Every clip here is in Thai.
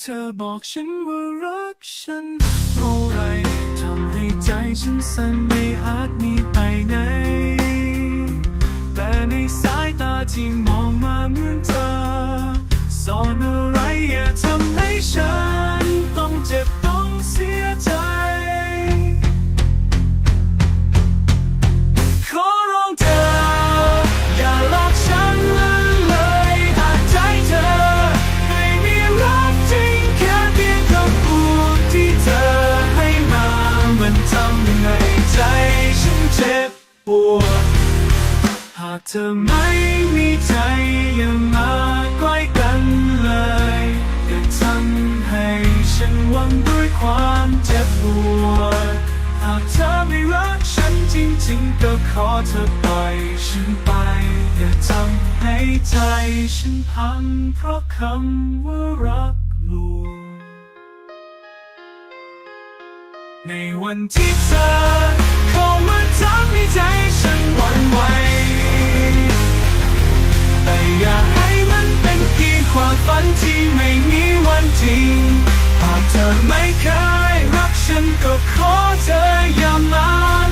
เธอบอกฉันว่ารักฉันเท่าไรทำให้ใจฉันสั่นไม่อาจหนีไปไหนแต่ในสายตาที่มอง ปวด หากเธอไม่มีใจอย่ามาใกล้กันเลยอย่าทำให้ฉันหวังด้วยความเจ็บปวด หากเธอไม่รักฉันจริงๆก็ขอเธอปล่อยฉันไป อย่าทำให้ใจฉันพังเพราะคำว่ารักลวงในวันที่เธอ ทำให้ใจฉันหวั่นไหวแต่อย่าให้มันเป็นเพียงความฝันที่ไม่มีวันจริงหากเธอไม่เคยรักฉันก็ขอเธออย่ามา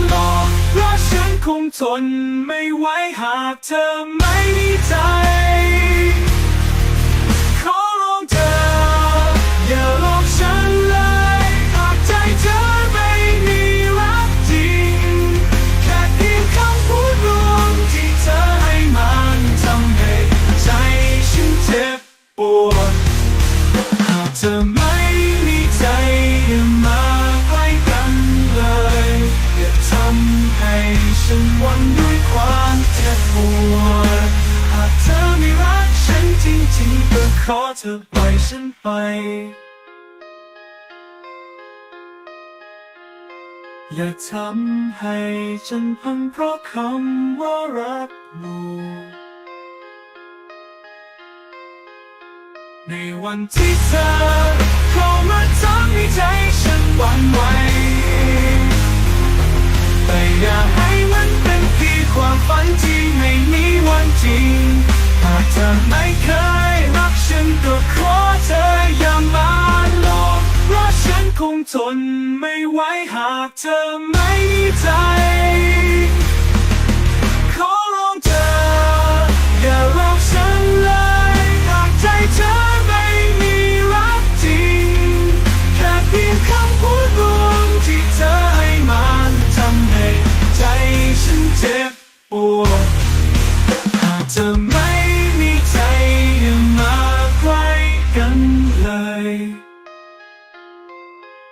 หลอกเพราะฉันคงทนไม่ไหวหากเธอไม่มีใจ ขอเธอปล่อยฉันไป อย่าทำให้ฉันพังเพราะคำว่ารักลวงในวันที่เธอเข้ามาทำให้ใจฉันหวั่นไหว ทนไม่ไหวหากเธอไม่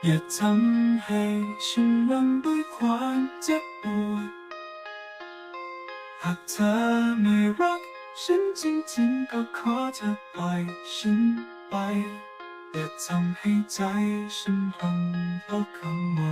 อย่าทำให้ฉันรำด้วยความเจ็บปวด หากเธอไม่รักฉันจริงๆก็ขอเธอปล่อยฉันไป อย่าทำให้ใจฉันพังเพราะคำว่า